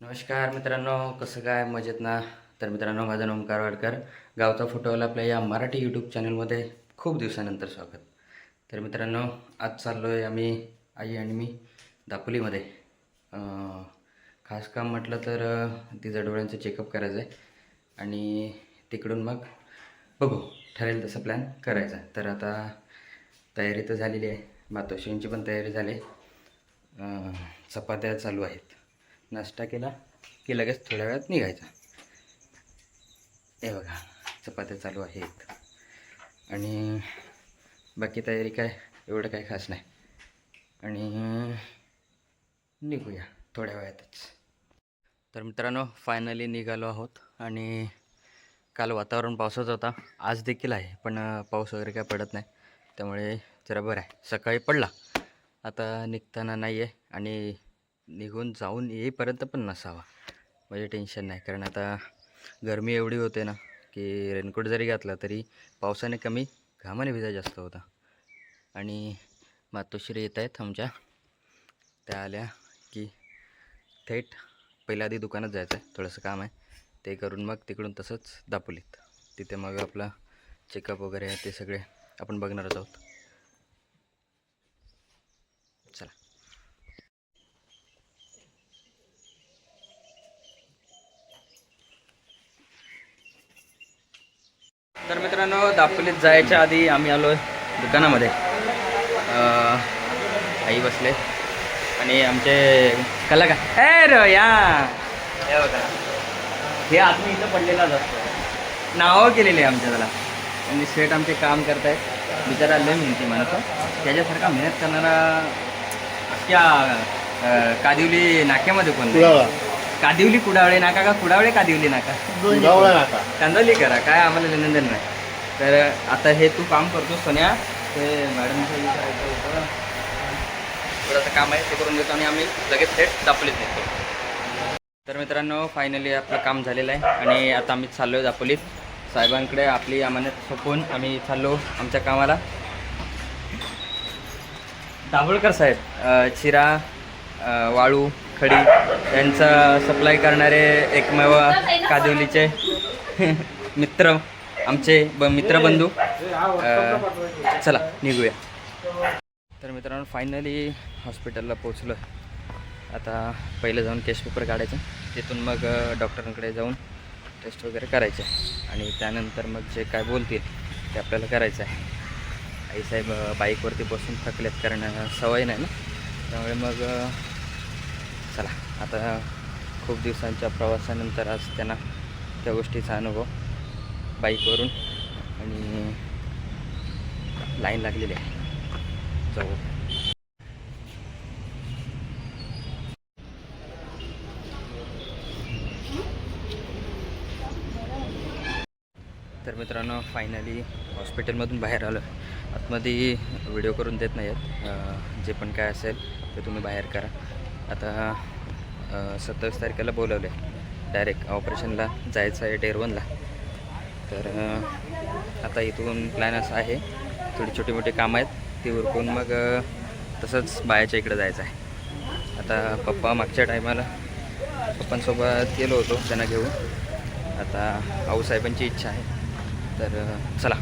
नमस्कार मित्रांनो कसं काय? मजेत ना? तर मित्रांनो माझं नाव ओंकार वाडकर. गावचा फोटोवाला आपल्या या मराठी यूट्यूब चॅनलमध्ये खूप दिवसानंतर स्वागत. तर मित्रांनो आज चाललो आहे आम्ही आई आणि मी दापोलीमध्ये. खास काम म्हटलं तर अं, तिचं डोळ्यांचं चेकअप करायचं आहे आणि तिकडून मग बघू ठरेल तसा प्लॅन करायचा. तर आता तयारी तर झालेली आहे. मातोश्रींची पण तयारी झाली. आहे. चपात्या चालू आहेत. नाश्ता केला की लगेच थोड्या वेळात निघायचा. हे बघा चपात्या चालू आहेत. आणि बाकी तयारी काय? एवढं काय खास नाही. आणि निघूया थोड्या वेळातच. तर मित्रांनो फायनली निघालो आहोत. आणि काल वातावरण पावसाचं होता. आज देखील आहे पण पाऊस वगैरे काय पडत नाही. त्यामुळे जरा बरं आहे. सकाळी पडला. आता निघताना नाही आहे आणि निघून जाऊन येईपर्यंत पण नसावा. म्हणजे टेन्शन नाही. कारण आता गरमी एवढी होते ना की रेनकोट जरी घातला तरी पावसाने कमी घामाने भिजा जास्त होता. आणि मातोश्री येत आहेत आमच्या. त्या आल्या की थेट पहिल्या आधी दुकानात जायचं आहे थोडंसं काम आहे. ते करून मग तिकडून तसंच दापोलीत. तिथे मग आपला चेकअप वगैरे आहे ते सगळे आपण बघणारच आहोत चला तर मित्रांनो दापोलीत जायच्या आधी आम्ही आलो दुकानामध्ये. आई बसले. आणि आमचे कला का ए रो या हे बघा. हे आदमी इथं पडलेलाच असतो. नावं केलेली आहे आमच्या त्याला. आणि शेठ आमचे काम करतायत. बिचारा लय मेहनती म्हणतो त्याच्यासारखा मेहनत करणारा अख्ख्या कादिवली नाक्यामध्ये कोण कादिवली कुडावळे नाका का? कुडावळे कादिवली नाका? कुडाळा नाका. कांदोली करा काय आम्हाला लेनदेन नाही. तर आता हे तू काम करतो सोन्या. ते मॅडमचं विचारायचं होतं. थोडंसं काम आहे ते करून देतो आणि आम्ही लगेच थेट दापोलीत निघतो. तर मित्रांनो फायनली आपलं काम झालेलं आहे आणि आता आम्ही चाललो आहे दापोलीत. साहेबांकडे आपली अमानत सोपवून आम्ही चाललो आमच्या कामाला. दाभोळकर साहेब चिरा वाळू खडी यांचा सप्लाय करणारे एकमेव कादिवलीचे मित्र आमचे ब मित्रबंधू. चला निघूया. तर मित्रांनो फायनली हॉस्पिटलला पोचलो आता पहिलं जाऊन केश पेपर काढायचं. तिथून मग डॉक्टरांकडे जाऊन टेस्ट वगैरे करायचे. आणि त्यानंतर मग जे काय बोलतील ते आपल्याला करायचं आहे. आईसाहेब बाईकवरती बसून थकलेत कारण सवय नाही ना. त्यामुळे मग चला आता खूप दिवसांच्या प्रवासानंतर आज त्यांना त्या गोष्टीचा अनुभव बाईकवरून आणि लाईन लागलेली आहे. जाऊ. तर मित्रांनो फायनली हॉस्पिटलमधून बाहेर आलो आतमध्ये व्हिडिओ करून देत नाही आहेत जे पण काय असेल ते तुम्ही बाहेर करा. आता सत्तावीस तारखेला बोलवले. डायरेक्ट ऑपरेशनला जायचं आहे डेरवनला तर आता इथून प्लॅन असा आहे. थोडी छोटी मोठी कामं आहेत. ती उरकून मग तसंच बायाच्या इकडे जायचं आहे. आता पप्पा मागच्या टायमाला पप्पांसोबत गेलो होतो त्यांना घेऊन. आता आऊसाहेबांची इच्छा आहे. तर चला.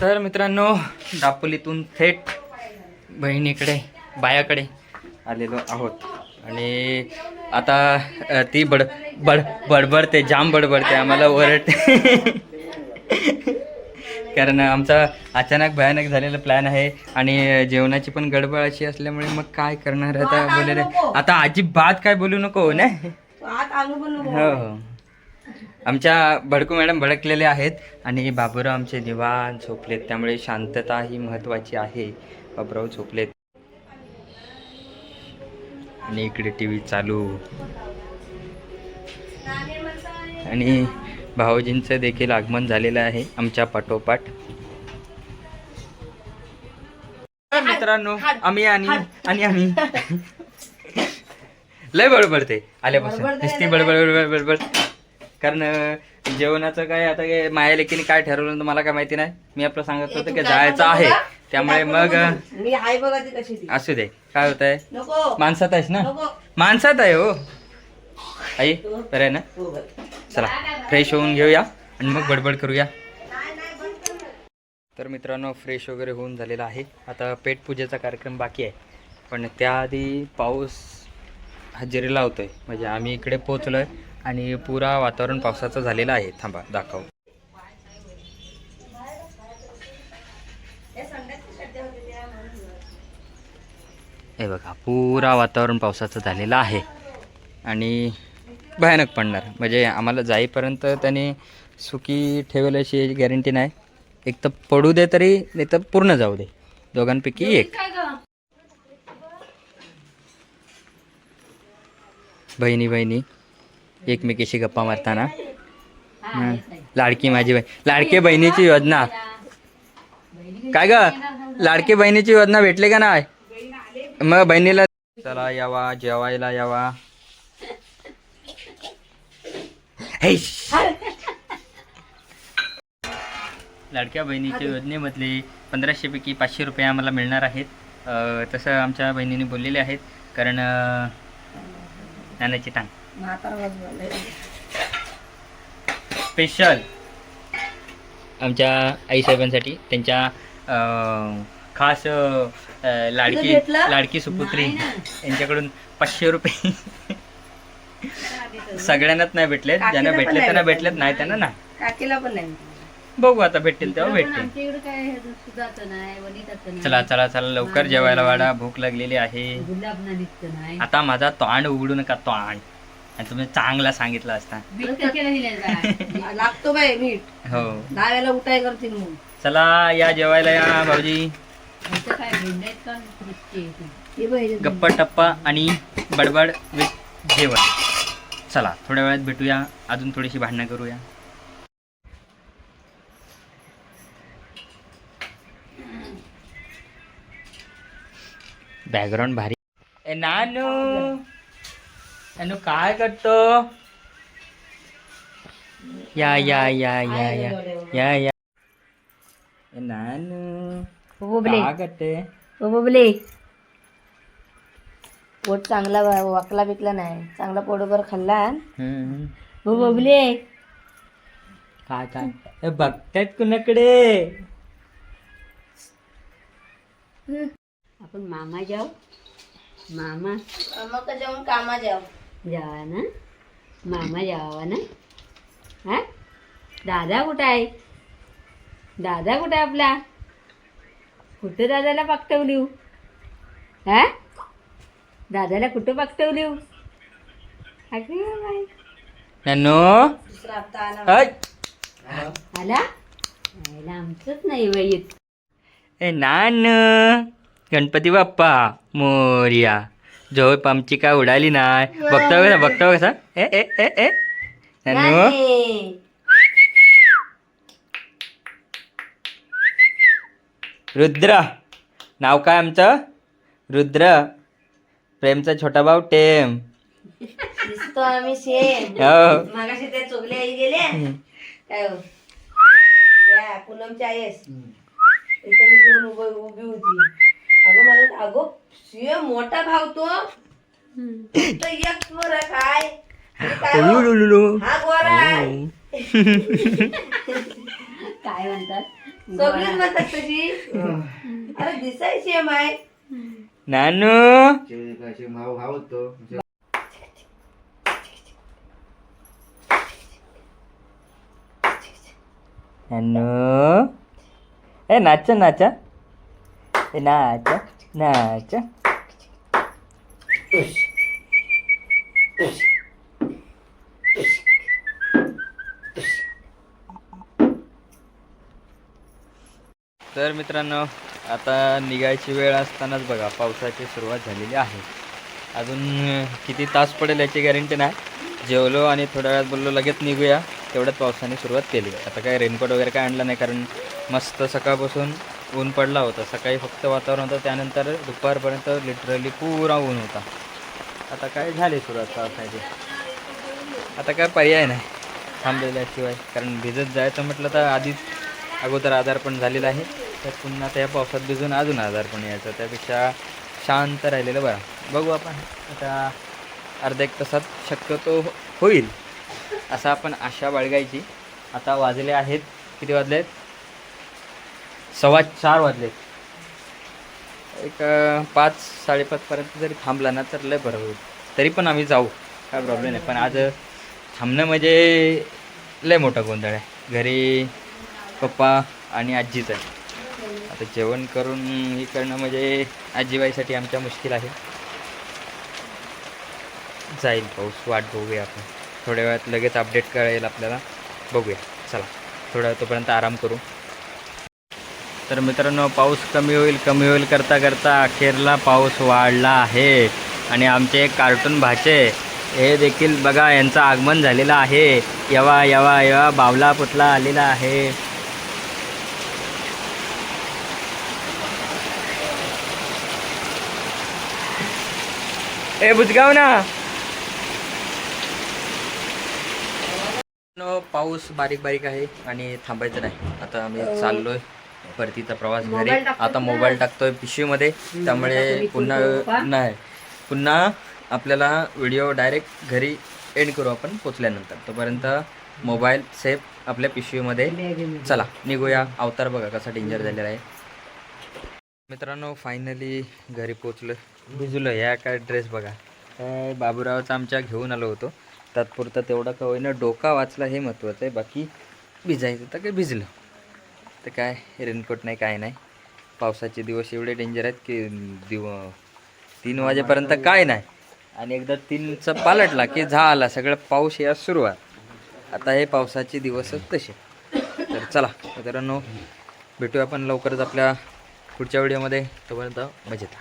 तर मित्रांनो दापोलीतून थेट बहिणीकडे बायाकडे आलेलो आहोत. आणि आता ती बड बड बडबडते जाम बडबडते आम्हाला ओरडते. कारण आमचा अचानक भयानक झालेला प्लॅन आहे आणि जेवणाची पण गडबड अशी असल्यामुळे मग काय करणार आता बोलले आता अजिबात काय बोलू नको ना पण नको. हो हो. आमच्या भडकू मॅडम भडकलेले आहेत आणि बाबूराव आमचे निवान झोपलेत त्यामुळे शांतता ही महत्त्वाची आहे. बाबूराव झोपलेत. आणि इकडे टी व्ही चालू. आणि भाऊजींचं देखील आगमन झालेलं आहे. आमच्या पाठोपाठ. तर मित्रांनो आम्ही आणि आणि आम्ही. लय बडबडते आल्यापासून. नुसती बडबड बडबड बडबड. कारण जेवणाचं काय आता काय माया लेकीने काय ठरवलं तर मला काय माहिती नाही? मी आपलं सांगत होतं की जायचं आहे. त्यामुळे मग मी हाय बघा ती कशी ती. असू दे. काय होत आहे नको. माणसात आहेस ना? नको. माणसात आहे हो. आई बरं आहे ना? हो. चला फ्रेश होऊन घेऊया आणि मग बडबड करूया. तर मित्रांनो फ्रेश वगैरे होऊन झालेला आहे. आता पेटपूजेचा कार्यक्रम बाकी आहे. पण त्याआधी पाऊस हजेरी लावतोय म्हणजे आम्ही इकडे पोचलोय आणि पुरा वातावरण पावसाचं झालेलं आहे. थांबा दाखव. हे बघा पुरा वातावरण पावसाचं झालेलं आहे. आणि भयानक पडणार. म्हणजे आम्हाला जाईपर्यंत त्याने सुकी ठेवेल अशी गॅरंटी नाही. एक तर पडू दे तरी नाही तर पूर्ण जाऊ दे. दोघांपैकी एक. बहिणी बहिणी. एकमेकीशी गप्पा मारताना. लाडकी माझी बहीण. लाडकी बहिणीची योजना. काय ग? लाडकी बहिणीची योजना भेटली का नाही? मग बहिणीला चला यावा जेवायला यावा. लाडक्या बहिणीच्या योजनेमधले पंधराशे पैकी पाचशे रुपये आम्हाला मिळणार आहेत. तसं आमच्या बहिणीने बोललेले आहेत. कारण नाण्याची टांग. स्पेशल आमच्या आईसाहेबांसाठी त्यांच्या अं, खास अं, लाडकी भेटलं? लाडकी सुपुत्री. यांच्याकडून पाचशे रुपये. सगळ्यांनाच नाही भेटलेत. काकीला ज्यांना पण भेटले नाही त्यांना भेटले. भेटलेत नाही त्यांना नाही. काकीला पण नाही बघू आता भेटतील तेव्हा भेटतील. आमच्या इकडे काय सुधाचं नाही वनिताचं नाही. चला चला चला लवकर जेवायला वाढा भूक लागलेली आहे. गुलाब नानीचं नाही. आता माझा तोंड उघडू नका तोंड. आणि तुम्ही चांगला सांगितलं असता. लागतो बाय मीठ. हो. दहा वेळेला उठाय करतील मग चला या जेवायला या भाऊजी. गप्पा टप्पा आणि बडबड विथ जेवण. चला थोड्या वेळात भेटूया. अजून थोडीशी भांडणं करूया. बॅकग्राऊंड भारी. ए नानू! नानू काय करतो? या या या या या. या या. ए नानू बोबले काय करते? हो बोबले पोट चांगला वा- वाकला बिकला नाही. चांगला पोटभर खाल्ला. हम्म. हो बोबले काय काय? ए, बघतायत कुणाकडे? आपण मामा जाऊ. मामा. मग जाऊन कामा जाव जावा ना मामा जावा ना हा दादा कुठं आहे दादा कुठं आहे आपला कुठं दादाला पाकटवलीव हा दादाला कुठं पाकटवलीव अगं बाई आला ऐ. आला आयला आमचंच नाही बाई येत ए नान गणपती बाप्पा मोर्या झोप आमची काय उडाली नाही बघता कसा बघता कसा ए ए ए ए. नानू. रुद्र. नाव काय आमचं? रुद्र. प्रेमचा छोटा भाऊ टेम. दिसतो आम्ही सेम. हो. मागाशी त्या चोगल्या आई गेल्या. काय हो? त्या पूनमच्या आईस. इथं मी घेऊन उभं उभी होती. अगो मला अगो मोठा भाव तो. तर एक पोरं काय हे काय हो? उलुलुलु. हा गोरा आहे. काय म्हणतात? सगळीच म्हणतात तशी. अरे दिसाय सेम आहे नानू. नानू. ए नाच नाच नाच. तर मित्रांनो आता निघायची वेळ असतानाच बघा पावसाची सुरुवात झालेली आहे. अजून किती तास पडेल याची गॅरंटी नाही. जेवलो आणि थोड्या वेळात बोललो लगेच निघूया. तेवढ्याच पावसाने सुरुवात केली. आता काय रेनकोट वगैरे काय आणलं नाही कारण मस्त सकाळपासून ऊन पडला होता. सकाळी फक्त वातावरण होतं त्यानंतर दुपारपर्यंत लिटरली पुरा ऊन होता. आता काय झाले सुरुवात पावसाची आता काय पर्याय नाही थांबलेल्याशिवाय. कारण भिजत जायचं म्हटलं तर आधीच अगोदर आजार पण झालेला आहे. तर पुन्हा त्या पावसात भिजून अजून आजार पण यायचं. त्यापेक्षा शांत राहिलेलं बरं. बघू आपण. आता अर्ध्या एक तासात शक्यतो होईल. असं आपण आशा बाळगायची. आता वाजले आहेत. किती वाजले आहेत सव्वा चार वाजले. एक पाच साडेपाचपर्यंत जरी थांबला ना तर लय बरं होईल. तरी पण आम्ही जाऊ. काय प्रॉब्लेम नाही. पण आज थांबणं म्हणजे लय मोठा गोंधळ आहे. घरी पप्पा आणि आजीच आहे. आता जेवण करून हे करणं म्हणजे आजीबाईसाठी आमच्या मुश्किल आहे. जाईल पाऊस वाट बघूया आपण. थोड्या वेळात लगेच अपडेट कळेल आपल्याला. बघूया. चला थोड्या वेळ तोपर्यंत आराम करू. तर मित्रांनो पाऊस कमी होईल कमी होईल करता करता अखेरला पाऊस वाढला आहे. आणि आमचे एक कार्टून भाचे हे देखील बघा यांचं आगमन झालेलं आहे. यवा यवा यवा बावला पुतला आलेला आहे. ए बुजगाव ना! पाऊस बारीक बारीक आहे आणि थांबायचं नाही. आता आम्ही चाललोय. परतीचा प्रवास घरी. आता. मोबाईल टाकतोय पिशवीमध्ये. त्यामुळे पुन्हा? नाही. पुन्हा आपल्याला व्हिडिओ डायरेक्ट घरी एंड करू आपण पोचल्यानंतर. तोपर्यंत मोबाईल सेफ आपल्या पिशवीमध्ये. चला निघूया. अवतार बघा कसा डेंजर झालेला आहे. मित्रांनो फायनली घरी पोचलो भिजलो. ह्या काय ड्रेस बघा. काय बाबूरावचा आमच्या घेऊन आलो होतो. तात्पुरता तेवढा का होईना डोका वाचला हे महत्त्वाचं आहे. बाकी भिजायचं तर काय भिजलं. तर काय? रेनकोट नाही काय नाही. पावसाचे दिवस एवढे डेंजर आहेत की दिव तीन वाजेपर्यंत काय नाही. आणि एकदा तीनचा पालटला की झाला सगळं पाऊस या सुरुवात आता हे पावसाचे दिवसच तसे. तर चला मित्रांनो भेटूया आपण लवकरच आपल्या पुढच्या व्हिडिओमध्ये तोपर्यंत मजेत